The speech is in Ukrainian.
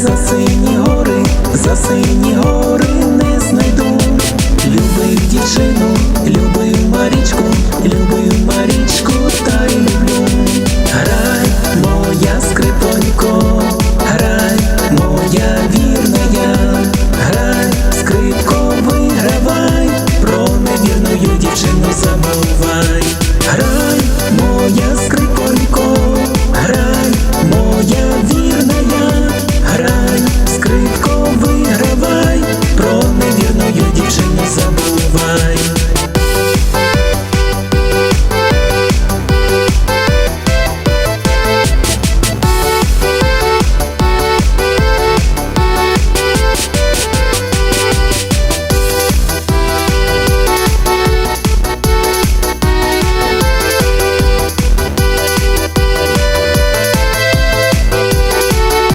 за сині гори, за сині гори не знайду. Любив дівчину, любив Марічку, любив Марічку, та й люблю. Грай, моя скрипонько, грай, моя вірна я, грай, скрипко, вигравай, про невірною дівчину забув.